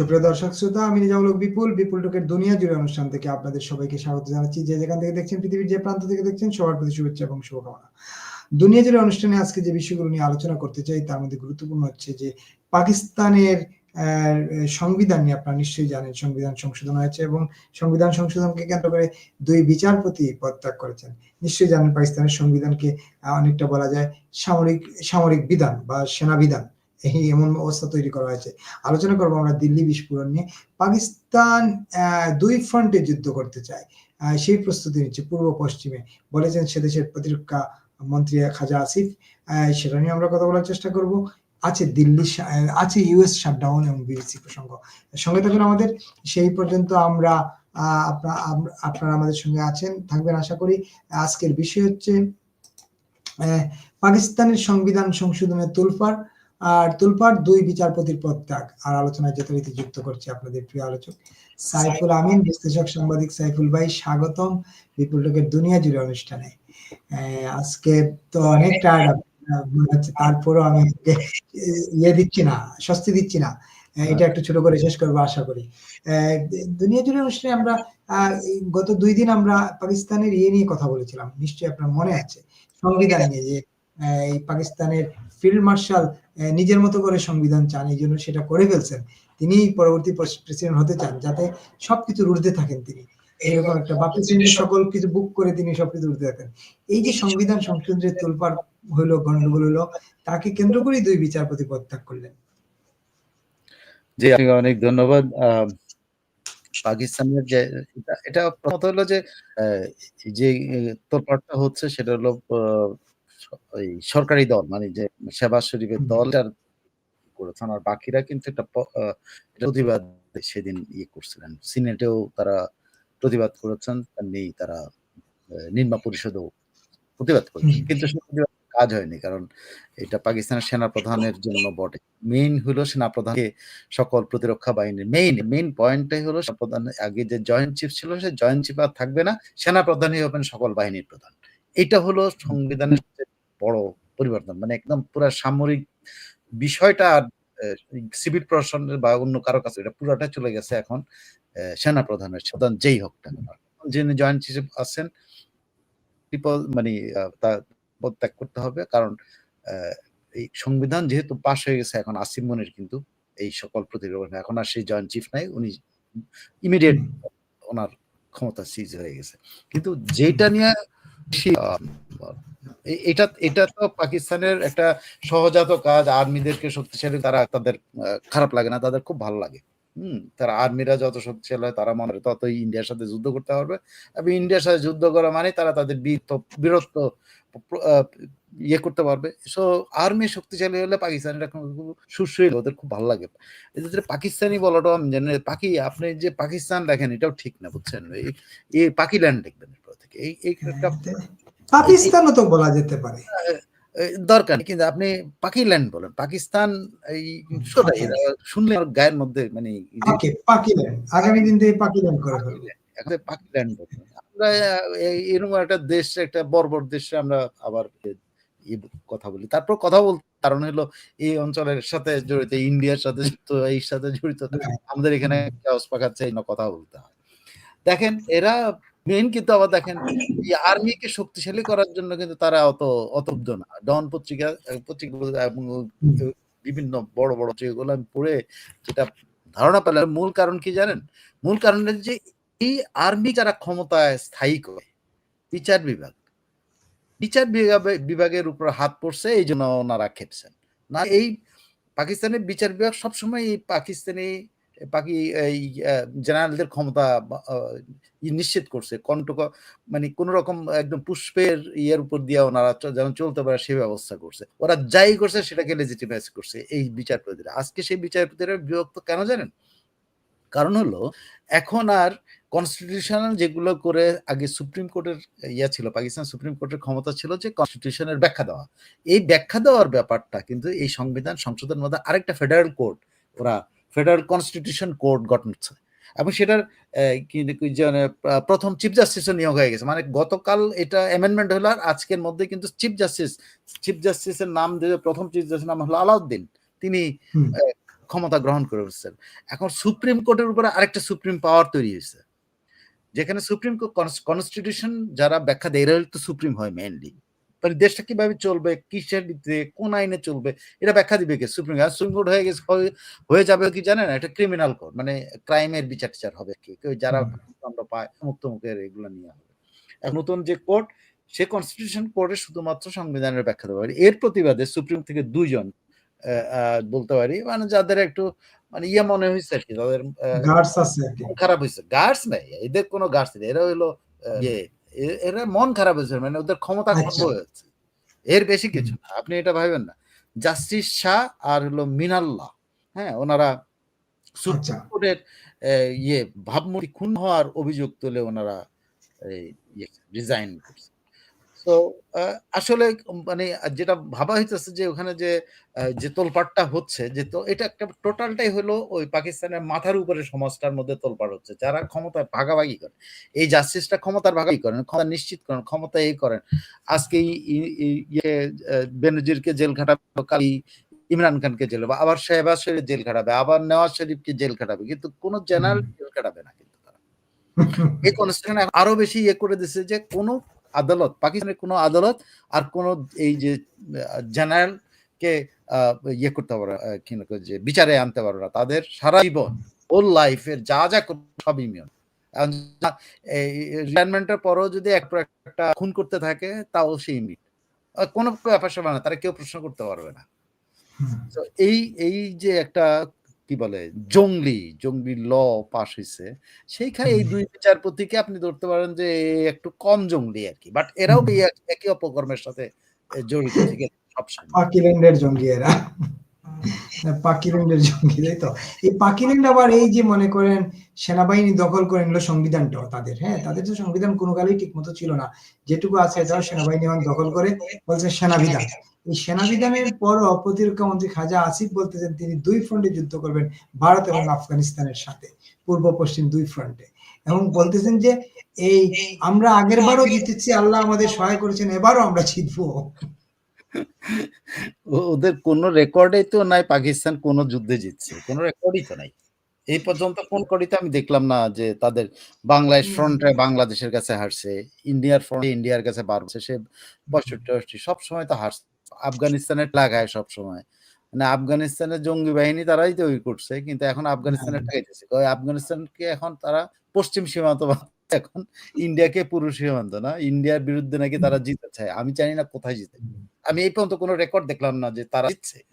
সুপ্রিয় দর্শক, শ্রোতা, আমি নিজামুল বিপুল বিপুল টুকের দুনিয়া জুড়ে অনুষ্ঠান থেকে আপনাদের সবাইকে স্বাগত জানাচ্ছি। যে যেখান থেকে দেখছেন, পৃথিবীর যে প্রান্ত থেকে দেখছেন, সবার প্রতি শুভেচ্ছা এবং শুভকামনা। দুনিয়া জুড়ে অনুষ্ঠানে আজকে যে বিষয়গুলো নিয়ে আলোচনা করতে চাই, তার মধ্যে গুরুত্বপূর্ণ হচ্ছে যে পাকিস্তানের সংবিধান নিয়ে আপনারা নিশ্চয়ই জানেন, সংবিধান সংশোধন হয়েছে এবং সংবিধান সংশোধনকে কেন্দ্র করে দুই বিচারপতি পদত্যাগ করেছেন। নিশ্চয়ই জানেন পাকিস্তানের সংবিধানকে অনেকটা বলা যায় সামরিক সামরিক বিধান বা সেনা বিধান এই এমন অবস্থা তৈরি করা হয়েছে। আলোচনা করব আমরা দিল্লি বিস্ফোরণ নিয়ে। পাকিস্তান দুই ফ্রন্টে যুদ্ধ করতে চায়। সেই প্রস্তুতি নিচ্ছে পূর্ব পশ্চিমে। বলেছেন সে দেশের প্রতিরক্ষা মন্ত্রী খাজা আসিফ। সেটা নিয়ে আমরা কথা বলার চেষ্টা করব। আছে দিল্লি আছে ইউএস শাটডাউন এবং বিবিসি প্রসঙ্গ। সঙ্গে থাকুন আমাদের। সেই পর্যন্ত আমরা আপনারা আমাদের সঙ্গে আছেন, থাকবেন আশা করি। আজকের বিষয় হচ্ছে পাকিস্তানের সংবিধান সংশোধনের তোলপাড় আর তোলপাড় দুই বিচারপতির পদত্যাগ। আর আলোচনায় যথারীতি যুক্ত করছে আপনাদের প্রিয় আলোচক সাইফুল আমিন, বিশ্লেষক সাংবাদিক সাইফুল ভাই। স্বাগতম বিপুল দুনিয়া জুড়ে অনুষ্ঠানে। আজকে তো অনেক টায়ার্ড তারপরও আমি ইয়ে দিচ্ছি না, স্বস্তি দিচ্ছি না। এটা একটু ছোট করে শেষ করব, আশা করি। দুনিয়া জুড়ে অনুষ্ঠানে আমরা গত দুই দিন আমরা পাকিস্তানের ইয়ে নিয়ে কথা বলেছিলাম। নিশ্চয়ই আপনার মনে আছে, সংবিধান নিয়ে যে এই পাকিস্তানের ফিল্ড মার্শাল নিজের মতো করে সংবিধান চান, এই জন্য সেটা করে ফেলছেন। তিনি পরবর্তী প্রেসিডেন্ট হতে চান, যাতে সবকিছুর ঊর্ধ্বে থাকেন তিনি। এরকম একটা বা প্রেসিডেন্ট সকল কিছু বুক করে তিনি সবকিছু ঊর্ধ্বে থাকেন। এই যে সংবিধান সংশোধনের তোলপাড় হলো গন্ডগোল হলো, তাকে কেন্দ্র করেই দুই বিচারপতি পদত্যাগ করলেন। জি, আপনাকে অনেক ধন্যবাদ। পাকিস্তানের যে, এটা প্রথমত হলো যে যে তোরপাটটা হচ্ছে সেটা হলো ওই সরকারি দল মানে যে শেবাজ শরীফের দল যার করেছেন আর বাকিরা কিন্তু একটা প্রতিবাদ সেদিন ইয়ে করছিলেন। সিনেটেও তারা প্রতিবাদ করেছেন তেমনি তারা নির্মা পরিষদও প্রতিবাদ করেছেন। কিন্তু কাজ হয়নি কারণ এটা পাকিস্তানের সেনা প্রধানের জন্য বটে। মেইন হলো সেনা প্রধানকে সকল প্রতিরক্ষা বাহিনীর মেইন মেইন পয়েন্টটাই হলো প্রধান আগে যে জয়েন্ট চিফ ছিল সে জয়েন্ট চিফ আর থাকবে না সেনা প্রধানই হবেন সকল বাহিনীর প্রধান। এটা হলো সংবিধানের বড় পরিবর্তন। মানে একদম পুরো সামরিক বিষয়টা আর সিভিল প্রশাসনের বা অন্য কারও কাছে এটা পুরোটা চলে গেছে এখন সেনা প্রধানের প্রধান যেই হোক। যিনি জয়েন্ট চিফ আছেন মানে তা পদত্যাগ করতে হবে। কারণ এই সংবিধান যেহেতু পাশ হয়ে গেছে এখন আসিম মনির কিন্তু এই সকল প্রতিরোধ। এখন আর সেই জয়েন্ট চিফ নাই, উনি ইমিডিয়েট ওনার ক্ষমতা সিজ হয়ে গেছে। কিন্তু যেটা নিয়ে এটা এটা তো পাকিস্তানের একটা সহজাত কাজ। আর্মিদেরকে শক্তিশালী তারা তাদের খারাপ লাগে না তাদের খুব ভালো লাগে। হম তারা আর্মিরা যত শক্তিশালী হয় তারা মনে হয় ততই ইন্ডিয়ার সাথে যুদ্ধ করতে পারবে। এবং ইন্ডিয়ার সাথে যুদ্ধ করা মানে তারা তাদের বীরত্ব ইয়ে করতে পারবে। সো আর্মি শক্তিশালী হলে পাকিস্তানিরা সুশ্রী ওদের খুব ভালো লাগে। এদের পাকিস্তানি বলাটাও আমি জানি পাকি আপনি যে পাকিস্তান দেখেন এটাও ঠিক না বুঝছেন? এই- পাকিল্যান্ড দেখবেন এরপর থেকে। এই এই একটা পাকিস্তানও তো বলা যেতে পারে। দরকার কিন্তু আপনি পাকিল্যান্ড বলেন পাকিস্তান এই শুনলে গায়ের মধ্যে মানে পাকিল্যান্ড আগামী দিন থেকে পাকিল্যান্ড করে ফেলব। এখন পাকিল্যান্ড। আমরা এরকম একটা দেশ একটা বর্বর দেশে আমরা আবার কথা বলি। তারপর কথা বলতে কারণ হলো এই অঞ্চলের সাথে জড়িত ইন্ডিয়ার সাথে যুক্ত এই সাথে জড়িত আমাদের এখানে পাকাচ্ছে কথা বলতে হয়। দেখেন এরা মেইন কিন্তু আবার দেখেন, এই আর্মিকে শক্তিশালী করার জন্য কিন্তু তারা অত অতব্দ না। ডন পত্রিকা পত্রিকা বিভিন্ন বড় বড় যেগুলো আমি পড়ে যেটা ধারণা পেলাম, মূল কারণ কি জানেন? মূল কারণ যে, এই আর্মি যারা ক্ষমতায় স্থায়ী করে, বিচার বিভাগ, বিচার বিভাগে- বিভাগের উপর হাত পড়ছে, এই জন্য ওনারা খেপছেন। না, এই পাকিস্তানের বিচার বিভাগ সবসময় এই পাকিস্তানি পাকি এই জেনারেলদের ক্ষমতা নিশ্চিত করছে। কন্টক মানে কোন রকম একদম পুষ্পের ইয়ের উপর দিয়ে ওনারা যেন চলতে পারে সে ব্যবস্থা করছে। ওরা যাই করছে সেটাকে লেজিটিমাইজ করছে এই বিচারপতিরা। আজকে সেই বিচারপতিরা বিভক্ত কেন জানেন? কারণ হলো, এখন আর কনস্টিটিউশনাল যেগুলো করে আগে সুপ্রিম কোর্টের ইয়া ছিল, পাকিস্তান সুপ্রিম কোর্টের ক্ষমতা ছিল যে কনস্টিটিউশনের ব্যাখ্যা দেওয়া। এই ব্যাখ্যা দেওয়ার ব্যাপারটা কিন্তু এই সংবিধান সংশোধনের মধ্যে আরেকটা ফেডারেল কোর্ট ওরা ফেডারেল কনস্টিটিউশন কোর্ট গঠন হচ্ছে এবং সেটার প্রথম চিফ জাস্টিসও নিয়োগ হয়ে গেছে। মানে গতকাল এটা অ্যামেন্ডমেন্ট হলো আর আজকের মধ্যে কিন্তু চিফ জাস্টিস চিফ জাস্টিসের নাম দিয়ে প্রথম চিফ জাস্টিসের নাম হলো আলাউদ্দিন। তিনি ক্ষমতা গ্রহণ করে ফেলছেন এখন সুপ্রিম কোর্টের উপরে আরেকটা সুপ্রিম পাওয়ার তৈরি হয়েছে। যেখানে সুপ্রিম কোর্ট কনস্টিটিউশন যারা ব্যাখ্যা দেয় এরা তো সুপ্রিম হয় মেনলি মানে দেশটা কীভাবে চলবে কিসের ভিত্তিতে কোন আইনে চলবে এটা ব্যাখ্যা দিবে কে? সুপ্রিম কোর্ট সুপ্রিম কোর্ট হয়ে গেছে হয়ে- যাবে কি জানেন? এটা ক্রিমিনাল কোর্ট মানে ক্রাইমের বিচার টিচার হবে কি? কেউ যারা। আমরা পাই মুক্ত মুখের এগুলো নিয়ে হবে। এখন নতুন যে কোর্ট সে কনস্টিটিউশন কোর্টে শুধুমাত্র সংবিধানের ব্যাখ্যা দেবে পারে এর প্রতিবাদে সুপ্রিম থেকে দুইজন আহ, আহ, বলতে পারি মানে যাদের একটু মানে ইয়ে মনে হয়েছে আর কি তাদের খারাপ হয়েছে গার্ডস নাই এদের কোনো গার্ডস নেই এরা আহ, ইয়ে। এরা মন খারাপ হয়েছে মানে ওদের ক্ষমতা খর্ব আচ্ছা। হয়েছে। এর বেশি কিছু না আপনি এটা ভাবেন না। জাস্টিস শাহ আর হলো মিনাল্লাহ হ্যাঁ ওনারা আচ্ছা। সুপ্রিম কোর্টের আহ, ইয়ে ভাবমূর্তি খুন হওয়ার অভিযোগ তুলে ওনারা রিজাইন করছে। তো আসলে মানে যেটা ভাবা হইতেছে যে ওখানে যে যে তোলপাটটা হচ্ছে যে তো এটা একটা টোটালটাই হলো ওই পাকিস্তানের মাথার উপরে সমাজটার মধ্যে তোলপাট হচ্ছে। যারা ক্ষমতায় ভাগাভাগি করে এই জাস্টিসটা ক্ষমতার ভাগাভাগি করেন ক্ষমতা নিশ্চিত করেন ক্ষমতা এই করেন। আজকে ইয়ে বেনজিরকে জেল খাটাবে কাল ইমরান খানকে জেল খাটাবে, আবার শেহবাজ শরীফ জেল খাটাবে আবার নেওয়াজ শরীফকে জেল খাটাবে কিন্তু কোন জেনারেল জেল খাটাবে না কিন্তু তারা। এই কনস্টিটিউশন আরও বেশি ইয়ে করে দিছে যে কোন আদালত পাকিস্তানের কোনো আদালত আর কোন এই যে জেনারেল কে আহ, ইয়ে করতে পারো কি যে বিচারে আনতে পারো না। তাদের সারা জীবন ওল লাইফের যা যা করবে সব ইমিউন। রিটায়ারমেন্টের পরও যদি এক একটা খুন করতে থাকে তাও সে ইমিউন কোনো ব্যাপার স্যাপার না তারা কেউ প্রশ্ন করতে পারবে না। তো এই এই যে একটা কি বলে জঙ্গলি জঙ্গলি ল পাশ হয়েছে সেইখানে এই দুই বিচারপতিকে আপনি ধরতে পারেন যে একটু কম জঙ্গলি আর কি। বাট এরাও একই অপকর্মের সাথে জড়িত থেকে সবসময়। জঙ্গি এরা। পাকিল্যান্ডের জঙ্গি তাই তো? এই পাকিল্যান্ড আবার এই যে মনে করেন সেনাবাহিনী দখল করে নিল সংবিধানটাও তাদের হ্যাঁ? তাদের তো সংবিধান কোনো কালেই ঠিক মতো ছিল না। যেটুকু আছে এটাও সেনাবাহিনী এখন দখল করে বলছে সেনাবিধান। এই সেনাবিধানের পরও প্রতিরক্ষা মন্ত্রী খাজা আসিফ বলতেছেন তিনি দুই ফ্রন্টে যুদ্ধ করবেন ভারত এবং আফগানিস্তানের সাথে পূর্ব পশ্চিম দুই ফ্রন্টে। এবং বলতেছেন যে এই আমরা আগের বারও জিতেছি আল্লাহ আমাদের সহায় করেছেন এবারও আমরা জিতবো। ওদের কোনো রেকর্ডেই তো নাই পাকিস্তান কোন যুদ্ধে জিতছে। কোনো রেকর্ডই তো নাই। এই পর্যন্ত কোন কড়িতে আমি দেখলাম না যে তাদের হুম। ফ্রন্টে বাংলাদেশের কাছে হারছে ইন্ডিয়ার ফ্রন্টে ইন্ডিয়ার কাছে বাড়ছে সে পঁয়ষট্টি অষ্টি সবসময় তো হারছে। আফগানিস্তানের লাগায় সবসময় মানে আফগানিস্তানের জঙ্গি বাহিনী তারাই তৈরি করছে কিন্তু এখন আফগানিস্তানের টাকাইতেছে ওই আফগানিস্তানকে এখন তারা পশ্চিম সীমান্ত এখন ইন্ডিয়াকে পুরুষ সীমান্ত না? ইন্ডিয়ার বিরুদ্ধে নাকি তারা জিতে চায়? আমি জানি না কোথায় জিতে। আমি এই পর্যন্ত কোনো রেকর্ড দেখলাম না যে তারা জিতছে।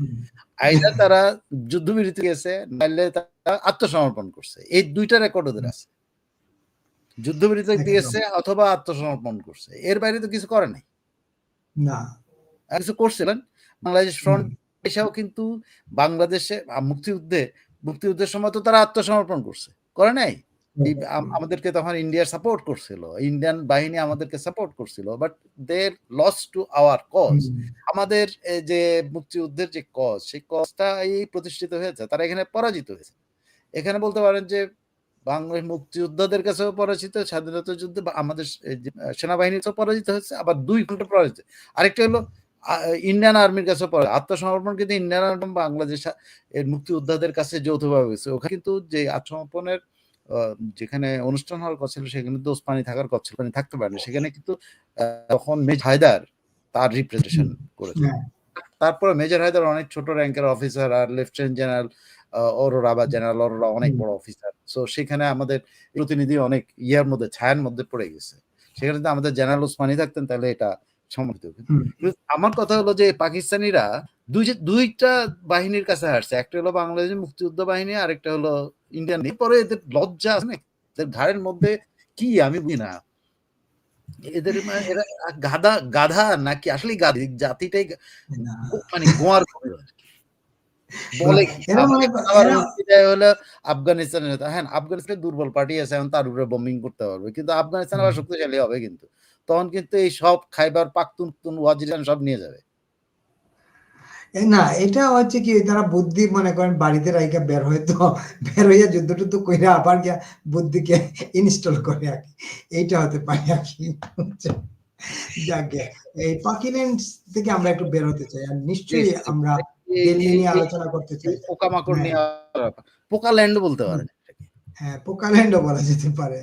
আইদার তারা যুদ্ধবিরতি গেছে নাইলে তারা আত্মসমর্পণ করছে। এই দুইটা রেকর্ড ওদের আছে। যুদ্ধবিরতি। গেছে অথবা আত্মসমর্পণ করছে। এর বাইরে তো কিছু করে নাই। না। কিছু করছিলেন বাংলাদেশ ফ্রন্ট এসেও কিন্তু বাংলাদেশে মুক্তিযুদ্ধে মুক্তিযুদ্ধের সময় তো তারা আত্মসমর্পণ করছে। করে নাই? আমাদেরকে তখন ইন্ডিয়ার সাপোর্ট করছিল। ইন্ডিয়ান বাহিনী আমাদেরকে সাপোর্ট করছিল। But they lost to our cause আমাদের যে মুক্তিযুদ্ধের যে কজ সেই কজটা এই প্রতিষ্ঠিত হয়েছে। তারা এখানে পরাজিত হয়েছে। এখানে বলতে পারেন যে বাংলাদেশ মুক্তিযোদ্ধাদের কাছেও পরাজিত স্বাধীনতা যুদ্ধে বা আমাদের কাছেও পরাজিত হয়েছে আবার দুই ঘণ্টা পরাজিত। আরেকটা হলো ইন্ডিয়ান আর্মির কাছে আত্মসমর্পণ কিন্তু ইন্ডিয়ান আর্মি বাংলাদেশ মুক্তিযোদ্ধাদের কাছে যৌথভাবে হয়েছে ওখানে কিন্তু যে আত্মসমর্পণের যেখানে অনুষ্ঠান হওয়ার কথা ছিল সেখানে দোষ পানি থাকার কথা ছিল পানি থাকতে পারেনি সেখানে কিন্তু তখন মেজ হায়দার তার রিপ্রেজেন্টেশন করেছে হ্যাঁ। তারপরে মেজর হায়দার অনেক ছোট র্যাঙ্কের অফিসার আর লেফটেন্যান্ট জেনারেল অরোরা বা জেনারেল অরোরা অনেক বড় অফিসার সো সেখানে আমাদের প্রতিনিধি অনেক ইয়ার মধ্যে ছায়ার মধ্যে পড়ে গেছে। সেখানে যদি আমাদের জেনারেল ওসমানি থাকতেন তাহলে এটা কিন্তু আমার কথা হলো যে পাকিস্তানিরা দুই দুইটা বাহিনীর কাছে হারছে। একটা হলো বাংলাদেশের মুক্তিযুদ্ধ বাহিনী আরেকটা হলো ইন্ডিয়ান পরে এদের লজ্জা আছে এদের ঘাড়ের মধ্যে কি আমি বুঝি না। এদের মানে এরা গাধা গাধা নাকি আসলে গাধা? জাতিটাই মানে গোয়ার বলে হলো আফগানিস্তানের হ্যাঁ আফগানিস্তানের দুর্বল পার্টি আছে এখন তার উপরে বোমিং করতে পারবে। কিন্তু আফগানিস্তান আবার। শক্তিশালী হবে কিন্তু। তখন কিন্তু এই সব খাইবার পাখতুন ওয়াজিরান সব নিয়ে যাবে। না এটা হচ্ছে কি তারা বুদ্ধি মনে করেন বাড়িতে রাইকা বের হয় তো বের হইয়া যুদ্ধ টুদ্ধ কইরা আবার গিয়া বুদ্ধিকে ইনস্টল করে আর কি। এইটা হতে পারে আর কি। যাকে এই পাকিল্যান্ড থেকে আমরা একটু বের হতে চাই। আর নিশ্চয়ই আমরা আলোচনা করতে চাই। পোকামাকড় হ্যাঁ। নিয়ে পোকা ল্যান্ড বলতে পারেন। হ্যাঁ পোকাল্যান্ডও বলা যেতে পারে।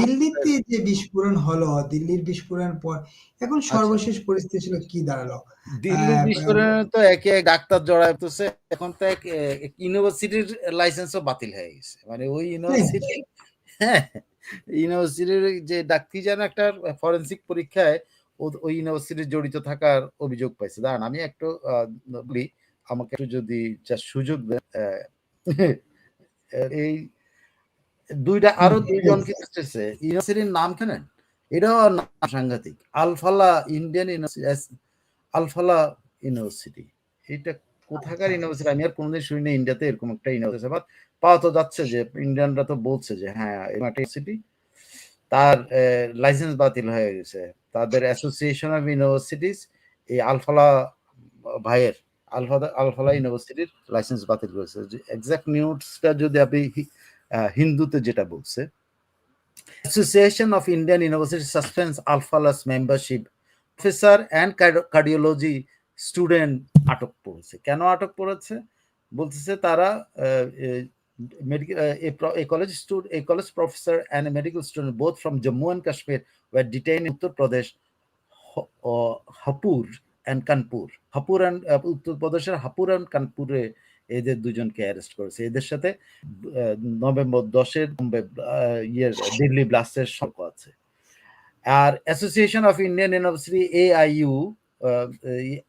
দিল্লিতে যে বিস্ফোরণ হলো দিল্লির বিস্ফোরণ পর এখন সর্বশেষ পরিস্থিতি ছিল কি দাঁড়াল? দিল্লির বিস্ফোরণে তো একে এক ডাক্তার জড়াইতেছে এখন তো এক ইউনিভার্সিটির লাইসেন্সও বাতিল হয়ে গেছে। মানে ওই ইউনিভার্সিটি হ্যাঁ ইউনিভার্সিটির যে ডাক্তি যেন একটা ফরেন্সিক পরীক্ষায় ওই ইউনিভার্সিটি জড়িত থাকার অভিযোগ পাইছে। দাঁড়ান আমি একটু বলি আমাকে একটু যদি যা সুযোগ দেন এই দুইটা আরও দুইজন আসতেছে। ইউনিভার্সিটির নাম কেনেন? এটাও নাম সাংঘাতিক। Alfalah Indian university Alfalah university. এটা কোথাকার ইউনিভার্সিটি? আমি আর কোনোদিন শুনি না ইন্ডিয়াতে এরকম একটা ইউনিভার্সিটি। বাট পাওয়া তো যাচ্ছে যে ইন্ডিয়ানরা তো বলছে যে হ্যাঁ ইউনিভার্সিটি। তার লাইসেন্স বাতিল হয়ে গেছে। তাদের অ্যাসোসিয়েশন অফ ইউনিভার্সিটিস এই আলফালা ভাইয়ের আলফা আলফালা ইউনিভার্সিটির লাইসেন্স বাতিল করেছে। এক্সাক্ট নিউজটা যদি আপনি হিন্দুতে যেটা বলছে। Association of Indian university suspends Alfalah's membership professor and cardiology student আটক পড়েছে। কেন আটক পড়েছে? বলতেছে তারা এই কলেজ স্টুডেন্ট এই college professor and medical student both from Jammu and Kashmir were detain Uttar Pradesh Hapur and Kanpur Hapur and উত্তরপ্রদেশের হাপুর অ্যান্ড কানপুরে এদের দুজনকে অ্যারেস্ট করেছে। এদের সাথে নভেম্বর দশের ইয়ের দিল্লি ব্লাস্টের সম্পর্ক আছে। আর association of Indian university A I U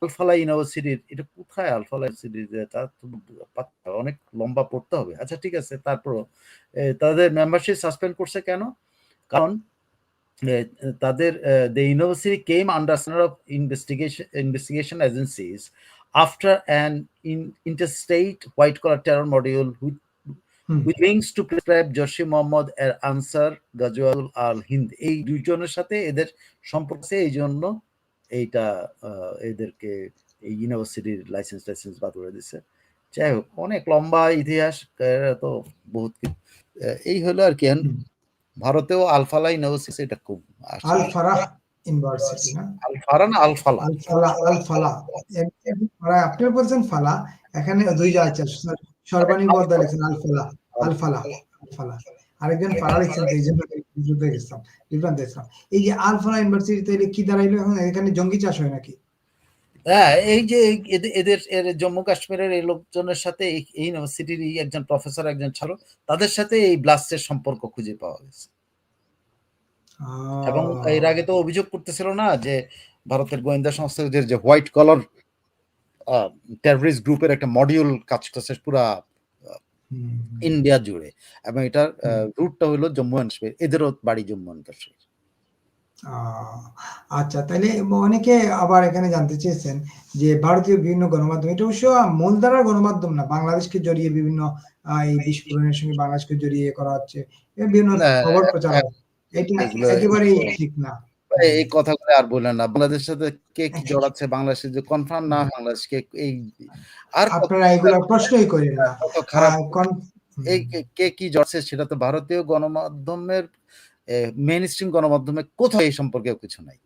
Alfalah ইউনিভার্সিটির এটা কোথায় আলফালা ইউনিভার্সিটি তা? তো পাত্তা, অনেক লম্বা পড়তে হবে। আচ্ছা ঠিক আছে তারপর তাদের মেম্বারশিপ সাসপেন্ড করছে কেন? কারণ তাদের the university came under of investigation investigation agencies after an interstate white collar terror module which hmm, with links to prescribe Jaish Mohammad এর আনসার গাজওয়াল আল হিন্দ এই দুইজনের সাথে এদের সম্পর্ক আছে এই জন্য এইটা এদেরকে এই ইউনিভার্সিটির লাইসেন্স লাইসেন্স বাদ করে দিছে যাই হোক অনেক লম্বা ইতিহাস তো বহুত এই হলো আর কি। ভারতেও আলফালা ইউনিভার্সিটি এটা খুব আসছে। ইউনিভার্সিটি না? আলফারা না আলফালা ফালা ফালা ফারা- আপনি বলছেন ফালা এখানে দুই যা আছে সর্বাণী লিখছেন ফালা ফালা ফালা আরেকজন লিখছেন এই জন্য বিভ্রান্ত গেছিলাম বিভ্রান্ত গেছিলাম এই যে ফালা ইউনিভার্সিটি তাইলে কি দাঁড়াইলো এখন? এখানে জঙ্গি চাষ হয় নাকি? হ্যাঁ এই যে এদের- এর জম্মু কাশ্মীরের এই লোকজনের সাথে এই ইউনিভার্সিটির একজন প্রফেসর একজন ছাত্র তাদের সাথে এই ব্লাস্টের সম্পর্ক খুঁজে পাওয়া গেছে। এবং এর আগে তো অভিযোগ করতেছিল না যে ভারতের গোয়েন্দা সংস্থাদের যে হোয়াইট কলার টেররিস্ট গ্রুপের একটা মডিউল কাজ করছে পুরা ইন্ডিয়া জুড়ে। এবং এটার রুটটা হলো জম্মু অ্যান্ড কাশ্মীর। এদেরও বাড়ি জম্মু অ্যান্ড কাশ্মীর। আচ্ছা তাহলে অনেকে আবার এখানে জানতে চেয়েছেন যে ভারতীয় বিভিন্ন গণমাধ্যম এটা অবশ্য মূলধারার গণমাধ্যম না বাংলাদেশকে জড়িয়ে বিভিন্ন এই বিস্ফোরণের সঙ্গে বাংলাদেশকে জড়িয়ে করা হচ্ছে। বিভিন্ন খবর প্রচার হচ্ছে। একেবারেই ঠিক না। এই- কথাগুলো আর বললেন না। বাংলাদেশের সাথে কে কি জড়াচ্ছে? বাংলাদেশের যে কনফার্ম না বাংলাদেশকে এই আর আপনারা এগুলো প্রশ্নই করেন না। খারাপ এই কে- কে কি জড়ছে সেটা তো ভারতীয় গণমাধ্যমের মেইন স্ট্রিম গণমাধ্যমে কোথাও এই সম্পর্কে কিছু নাই।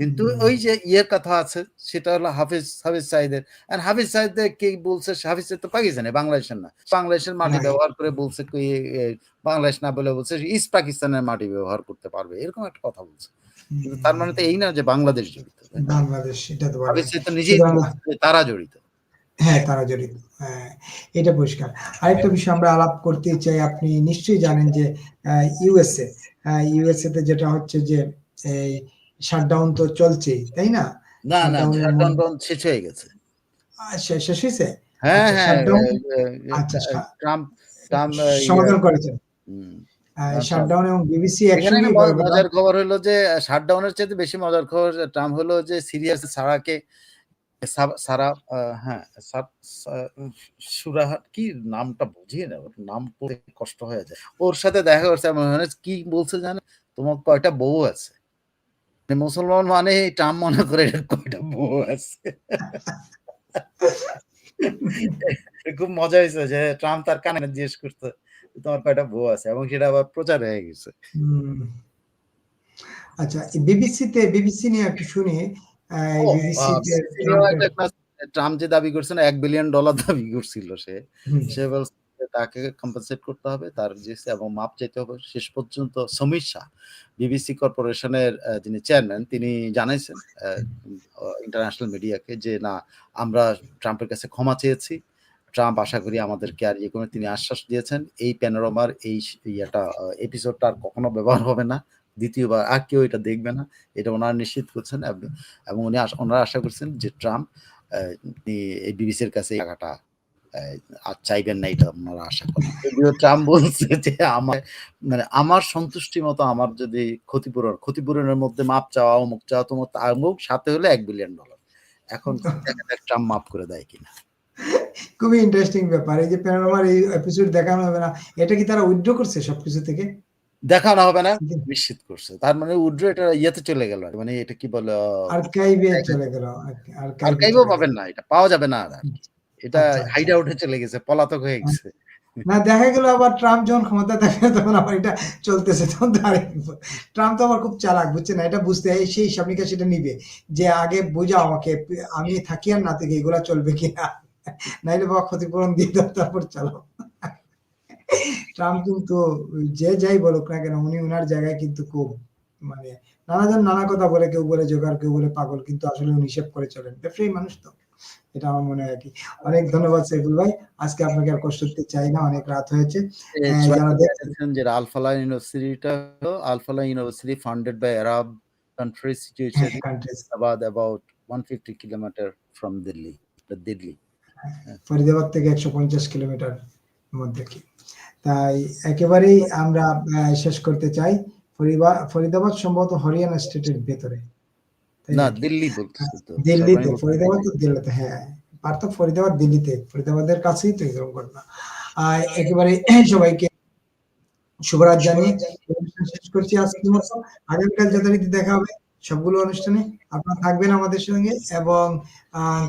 কিন্তু ওই যে ইয়ের কথা আছে সেটা হলো হাফিজ হাফিজ সাইদের। আর হাফিজ সাইদের কে বলছে হাফিজ সাইদ তো পাকিস্তানে বাংলাদেশের না। বাংলাদেশের মাটি ব্যবহার করে বলছে কি বাংলাদেশ না বলে বলছে ইস্ট পাকিস্তানের মাটি ব্যবহার করতে পারবে। এরকম একটা কথা বলছে। কিন্তু তার মানে তো এই না যে বাংলাদেশ জড়িত বাংলাদেশ এটা তো হাফিজ সাইদ তো নিজেই তারা জড়িত। হ্যাঁ তারা জড়িত। হ্যাঁ, এটা পরিষ্কার। আরেকটা বিষয় আমরা আলাপ করতে চাই আপনি নিশ্চয়ই জানেন যে ইউএসএ ইউএসএ তে যেটা হচ্ছে যে এই শাটডাউন তো চলছেই তাই না? না না down শেষ হয়ে গেছে। শেষ হয়েছে? হ্যাঁ আচ্ছা, হ্যাঁ আচ্ছা, ট্রাম্প ট্রাম্প ইয়ে, সমাধান করেছেন। শাটডাউন এবং বিবিসি মজার খবর হলো যে শাটডাউনের চাইতে বেশি মজার খবর ট্রাম্প হলো যে সিরিয়াস সারাকে সারা হ্যাঁ সুরাহাট কি নামটা বুঝিয়ে না ওর নাম পড়ে কষ্ট হয়ে যায়। ওর সাথে দেখা করছে কি বলছে জানে? তোমার কয়টা বউ আছে? মুসলমান মানে ট্রাম্প মনে করে কয়টা বউ আছে খুব মজা হয়েছে যে ট্রাম্প তার কানে জিজ্ঞেস করতে তোমার কয়টা বউ আছে এবং সেটা আবার প্রচার হয়ে গেছে। আচ্ছা বিবিসিতে বিবিসি নিয়ে একটু শুনি ট্রাম্প যে দাবি করছে না এক বিলিয়ন ডলার দাবি করছিল সে। সে বলছে তাকে কম্পেনসেট করতে হবে। তার যে এবং মাপ চাইতে হবে। শেষ পর্যন্ত সমীর শাহ বিবিসি কর্পোরেশনের যিনি চেয়ারম্যান তিনি জানাইছেন ইন্টারন্যাশনাল মিডিয়াকে যে, না, আমরা ট্রাম্পের কাছে ক্ষমা চেয়েছি। ট্রাম্প আশা করি আমাদেরকে আর ইয়ে। তিনি আশ্বাস দিয়েছেন এই প্যানোরামার এই ইয়াটা এপিসোডটা আর কখনো ব্যবহার হবে না। দ্বিতীয়বার আর কেউ এটা দেখবে না। এটা ওনারা নিশ্চিত করছেন এব উনি ওনারা আশা করছেন যে ট্রাম্প এই বিবিসির কাছে টাকাটা আর চাইবেন না এটা উনারা আশা করেন। যদিও ট্রাম্প বলছে যে আমার মানে আমার সন্তুষ্টি মতো আমার যদি ক্ষতিপূরণ, ক্ষতিপূরণের মধ্যে মাপ চাওয়া, অমুক চাওয়া, তামুক সাথে হলে ১ বিলিয়ন ডলার। এখন দেখা যাক ট্রাম্প মাফ করে দেয় কিনা। খুবই ইন্টারেস্টিং ব্যাপার। এই যে প্যানোরামার এই এপিসোড দেখানো হবে না। এটা কি তারা উইথড্র করছে সবকিছু থেকে? দেখানো হবে না নিশ্চিত করছে। তার মানে উইথড্র এটা ইয়েতে চলে গেল। মানে এটা কি বলে আর্কাইভে চলে গেল। আর্কাইভে আর্কাইভেও পাবেন না। এটা পাওয়া যাবে না আর। এটা আচ্ছা, আচ্ছা। হাইড আউট চলে গেছে। পলাতক হয়ে গেছে। না দেখা গেল আবার ট্রাম্প যখন ক্ষমতায় থাকে তখন আবার এটা চলতেছে। তখন আরেক ট্রাম্প তো আবার খুব চালাক বুঝছেন না? এটা বুঝতে এই সেই হিসাব নিকাশ এটা নিবে। যে আগে বুঝাও আমাকে আমি থাকি আর না থাকি এগুলা চলবে কিনা। নাইলে বাবা ক্ষতিপূরণ দিয়ে দাও তারপর চালাও। ট্রাম্প কিন্তু যে যাই বলুক না কেন উনি উনার জায়গায় কিন্তু খুব মানে নানাজন নানা কথা বলে, কেউ বলে জোগাড় কেউ বলে পাগল কিন্তু আসলে উনি হিসেব করে চলেন। ব্যবসায়ী মানুষ তো। এটা আমার মনে হয় আরকি। অনেক ধন্যবাদ সাইফুল ভাই। আজকে আপনাকে আর কষ্ট দিতে চাই না। অনেক রাত হয়েছে। সবাই যারা দেখছেন যে আলফালা ইউনিভার্সিটিটা হলো Alfalah university funded by Arab countries situated হ্যাঁ। Hyderabad about 150 kilometer from Delhi. The Delhi. হ্যাঁ, ফরিদাবাদ থেকে ১৫০ কিলোমিটার মধ্যে কি। তাই একেবারেই আমরা শেষ করতে চাই। ফরিদাবাদ সম্ভবত হরিয়ানা স্টেটের ভেতরে। না? দিল্লি। দিল্লিতে, ফরিদাবাদ তো দিল্লিতে হ্যাঁ। পার্থ ফরিদাবাদ দিল্লিতে। ফরিদাবাদের কাছেই তো এরকম ঘটনা। আ একেবারে সবাইকে শুভরাত জানিয়ে অনুষ্ঠান শেষ করছি আজকের মতো। আগামীকাল যথারীতি দেখা হবে সবগুলো অনুষ্ঠানে। আপনারা থাকবেন আমাদের সঙ্গে এবং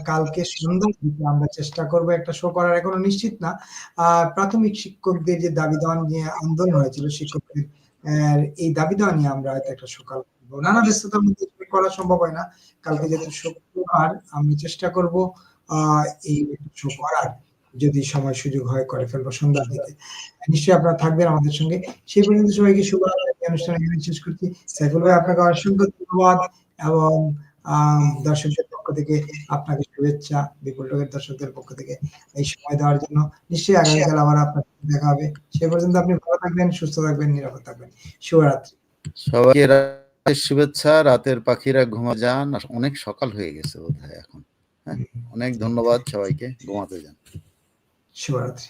কালকে সন্ধ্যার দিকে আমরা চেষ্টা করব একটা শো করার এখনও নিশ্চিত না। প্রাথমিক শিক্ষকদের যে দাবি দেওয়া নিয়ে আন্দোলন হয়েছিল শিক্ষকদের এই দাবি দেওয়া নিয়ে আমরা হয়তো একটা সকাল। নানা ব্যস্ততার মধ্যে করা সম্ভব হয় না। কালকে যেহেতু শুক্রবার আমি চেষ্টা করব এই শো করার। যদি সময় সুযোগ হয় করে ফেলব সন্ধ্যার দিকে। নিশ্চয়ই আপনারা থাকবেন আমাদের সঙ্গে। সেই পর্যন্ত সবাইকে শুভরাত্রি অনুষ্ঠান এখানে শেষ করছি। সাইফুল ভাই আপনাকে অসংখ্য ধন্যবাদ এবং দর্শকদের পক্ষ থেকে আপনাকে শুভেচ্ছা। বিপুল টকের দর্শকদের পক্ষ থেকে এই সময় দেওয়ার জন্য। নিশ্চয়ই আগামীকাল আবার আপনার দেখা হবে। সে পর্যন্ত আপনি ভালো থাকবেন, সুস্থ থাকবেন, নিরাপদ থাকবেন। শুভরাত্রি। সবাইকে শুভেচ্ছা। রাতের পাখিরা ঘুমা যান। অনেক সকাল হয়ে গেছে বোধ হয় এখন। হ্যাঁ? অনেক ধন্যবাদ সবাইকে। ঘুমাতে যান। শুভরাত্রি।